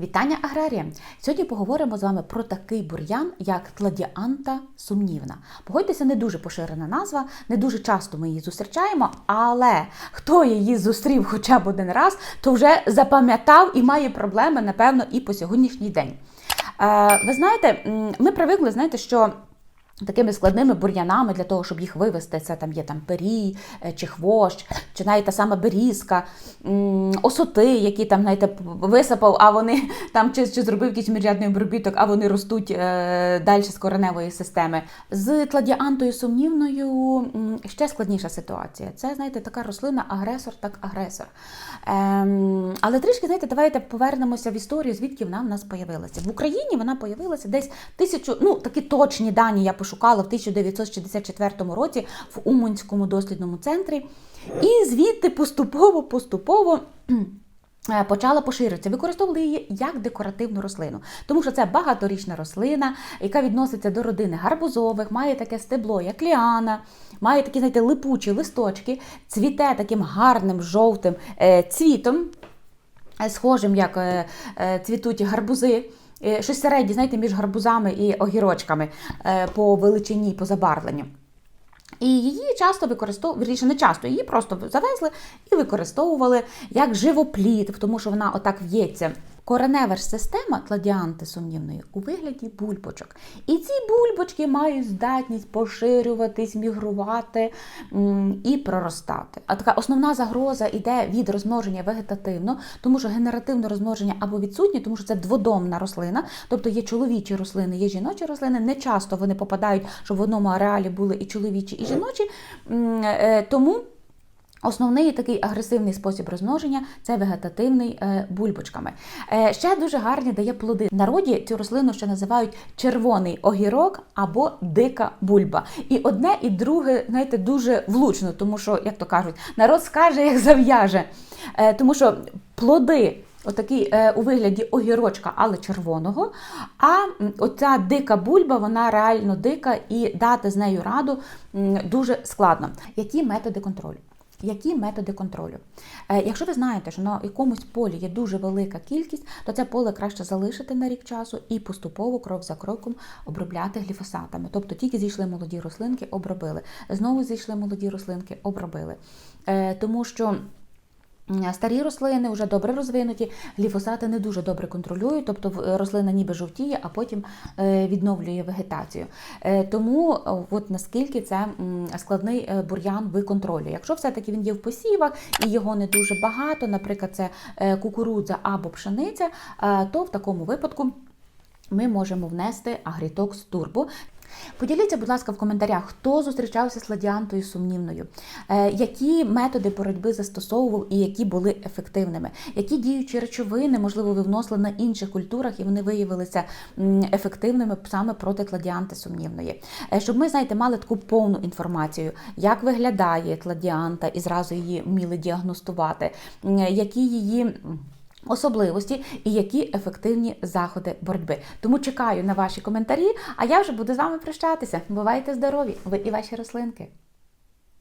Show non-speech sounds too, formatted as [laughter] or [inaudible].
Вітання аграрія! Сьогодні поговоримо з вами про такий бур'ян, як тладіанта сумнівна. Погодьтеся, не дуже поширена назва, не дуже часто ми її зустрічаємо, але хто її зустрів хоча б один раз, то вже запам'ятав і має проблеми, напевно, і по сьогоднішній день. Е, ви знаєте, ми привикли, знаєте, що. Такими складними бур'янами для того, щоб їх вивести, це там є там перій е, чи хвощ, чи навіть та сама берізка, осоти, які там знаєте, висипав, а вони [laughs] там чи, чи зробив якийсь мірядний обробіток, а вони ростуть е, далі з кореневої системи. З кладіантою сумнівною ще складніша ситуація. Це, знаєте, така рослина агресор, так агресор. Ем, але трішки, знаєте, давайте повернемося в історію, звідки вона в нас появилася. В Україні вона появилася десь тисячу, ну такі точні дані я пошукала в 1964 році в Уманському дослідному центрі. І звідти поступово-поступово. Е, Почала поширюватися, використовували її як декоративну рослину, тому що це багаторічна рослина, яка відноситься до родини гарбузових, має таке стебло, як ліана, має такі, знаєте, липучі листочки, цвіте таким гарним жовтим е, цвітом, е, схожим, як цвітуть гарбузи. Щось середнє, знаєте, між гарбузами і огірочками по величині, по забарвленню. І її часто використовували, вірніше, не часто, її просто завезли і використовували як живоплід, тому що вона отак в'ється. Коренева ж система кладіанти сумнівної у вигляді бульбочок. І ці бульбочки мають здатність поширюватись, мігрувати і проростати. А така основна загроза йде від розмноження вегетативно, тому що генеративне розмноження або відсутнє, тому що це дводомна рослина, тобто є чоловічі рослини, є жіночі рослини. Не часто вони попадають, щоб в одному ареалі були і чоловічі, і жіночі. Е, Тому. Основний такий агресивний спосіб розмноження це вегетативний е, бульбочками. Е, ще дуже гарні дає плоди. Народі цю рослину ще називають червоний огірок або дика бульба. І одне, і друге, знаєте, дуже влучно, тому що, як то кажуть, народ скаже, як зав'яже. Е, тому що плоди. Отакий е, у вигляді огірочка, але червоного. А оця дика бульба, вона реально дика, і дати з нею раду дуже складно. Які методи контролю? Які методи контролю? Е, якщо ви знаєте, що на якомусь полі є дуже велика кількість, то це поле краще залишити на рік часу і поступово, крок за кроком, обробляти гліфосатами. Тобто тільки зійшли молоді рослинки, обробили. Знову зійшли молоді рослинки, обробили. Е, тому що. Старі рослини вже добре розвинуті, гліфосати не дуже добре контролюють, тобто рослина ніби жовтіє, а потім е, відновлює вегетацію. Е, Тому е, от наскільки це складний е, бур'ян ви контролю. Якщо все-таки він є в посівах і його не дуже багато, наприклад, це е, кукурудза або пшениця, е, то в такому випадку ми можемо внести Агрітокс Турбо. Поділіться, будь ласка, в коментарях, хто зустрічався з ладіантою сумнівною, е, які методи боротьби застосовував і які були ефективними, які діючі речовини, можливо, ви вносили на інших культурах і вони виявилися ефективними саме проти кладіанти сумнівної. Е, Щоб ми, знаєте, мали таку повну інформацію, як виглядає кладіанта і зразу її вміли діагностувати, які її. Особливості і які ефективні заходи боротьби. Тому чекаю на ваші коментарі, а я вже буду з вами прощатися. Бувайте здорові, ви і ваші рослинки.